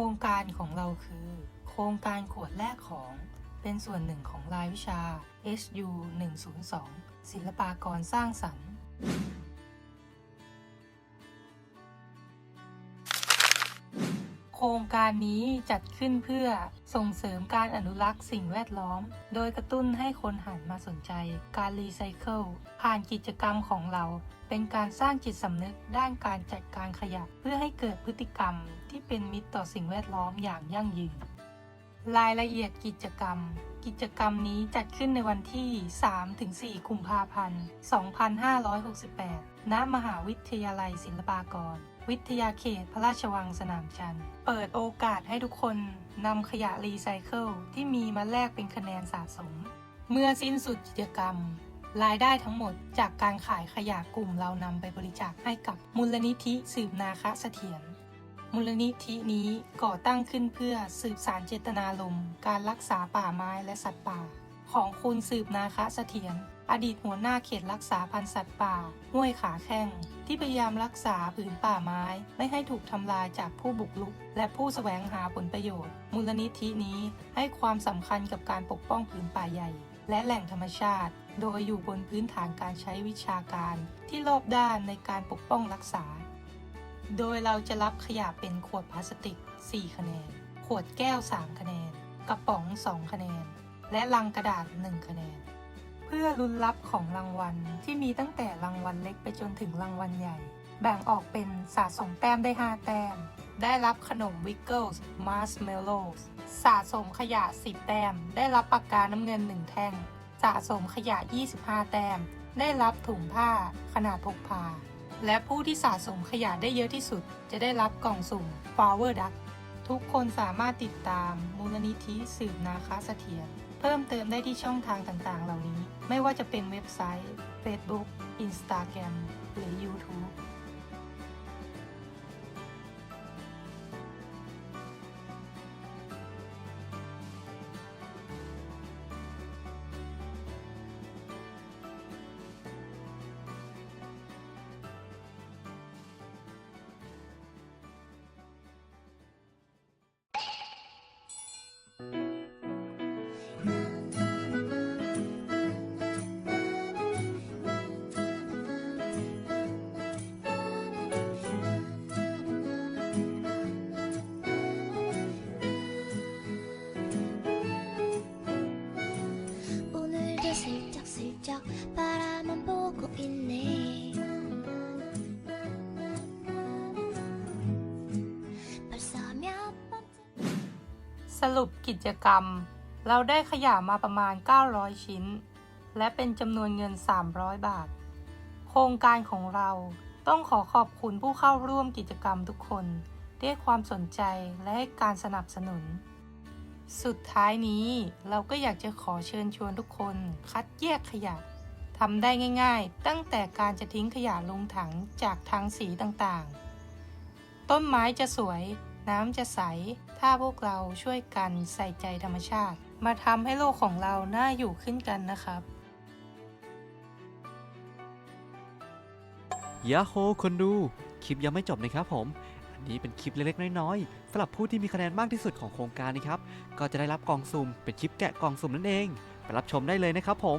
ครงการของเราคือ โครงการขวดแรกของเป็นส่วนหนึ่งของรายวิชา SU 102ศิลปากรสร้างสรรค์ ครงการนี้จัดขึ้นเพื่อส่งเสริมการอนุรักษ์สิ่งแวดล้อม โดยกระตุ้นให้คนหันมาสนใจ การรีไซเคิลผ่านกิจกรรมของเรา เป็นการสร้างจิตสำนึกด้านการจัดการขยะ เพื่อให้เกิดพฤติกรรมที่เป็นมิตรต่อสิ่งแวดล้อมอย่างยั่งยืน รายละเอียดกิจกรรม กิจกรรมนี้จัดขึ้นในวันที่ 3-4 กุมภาพันธ์ 2568 ณ มหาวิทยาลัยศิลปากร วิทยาเขตพระราชวังสนามจันทร์เปิดโอกาสให้ทุกคนนำขยะรีไซเคิลที่มีมาแลกเป็นคะแนนสะสม เมื่อสิ้นสุดกิจกรรม รายได้ทั้งหมดจากการขายขยะกลุ่มเรานำไปบริจาคให้กับมูลนิธิสืบนาคะเสถียรมูลนิธินี้ก่อตั้งขึ้นเพื่อสืบสารเจตนารมณ์การรักษาป่าไม้และสัตว์ป่า ของคุณสืบนาคะเสถียร อดีตหัวหน้าเขตรักษาพันธุ์สัตว์ป่า ห้วยขาแข้ง ที่พยายามรักษาผืนป่าไม้ ไม่ให้ถูกทำลายจากผู้บุกรุก และผู้แสวงหาผลประโยชน์ มูลนิธินี้ให้ความสำคัญกับการปกป้องผืนป่าใหญ่ และแหล่งธรรมชาติ โดยอยู่บนพื้นฐานการใช้วิชาการ ที่รอบด้านในการปกป้องรักษา โดยเราจะรับขยะเป็นขวดพลาสติก 4 คะแนน ขวดแก้ว 3 คะแนน กระป๋อง 2 คะแนน และลังกระดาษ 1 คะแนน เพื่อลุ้นรับของรางวัลที่มีตั้งแต่รางวัลเล็กไปจนถึงรางวัลใหญ่ แบ่งออกเป็นสะสมแต้มได้ 5 แต้ม ได้รับขนมวิกเกิลส์มาร์ชเมลโล่สะสมขยะ 10 แต้ม ได้รับปากกาน้ำเงิน 1 แท่ง สะสมขยะ 25 แต้ม ได้รับถุงผ้าขนาดพกพา และผู้ที่สะสมขยะได้เยอะที่สุด จะได้รับกล่องสุ่ม Flower Duck ทุกคนสามารถติดตามมูลนิธิสืบนาคาเสถียร เพิ่มเติมได้ที่ช่องทางต่างๆ เหล่านี้ ไม่ว่าจะเป็นเว็บไซต์ Facebook Instagram หรือ YouTube สรุปกิจกรรม เราได้ขยะมาประมาณ 900 ชิ้น และเป็นจำนวนเงิน 300 บาท โครงการของเราต้องขอขอบคุณผู้เข้าร่วมกิจกรรมทุกคนที่ให้ความสนใจและให้การสนับสนุน สุดท้ายนี้เราก็อยากจะขอเชิญชวนทุกคนคัดแยกขยะทำได้ง่าย ๆ ตั้งแต่การจะทิ้งขยะลงถังจากทางสีต่างๆ ต้นไม้จะสวย น้ำจะใส ถ้าพวกเราช่วยกันใส่ใจธรรมชาติ มาทำให้โลกของเราน่าอยู่ขึ้นกันนะครับยาโฮคนดู คลิปยังไม่จบนะครับผม อันนี้เป็นคลิปเล็กๆ น้อยๆสำหรับผู้ที่มีคะแนนมากที่สุดของโครงการนะครับ ก็จะได้รับกล่องสุ่มเป็นคลิปแกะกล่องสุ่มนั่นเอง ไปรับชมได้เลยนะครับผม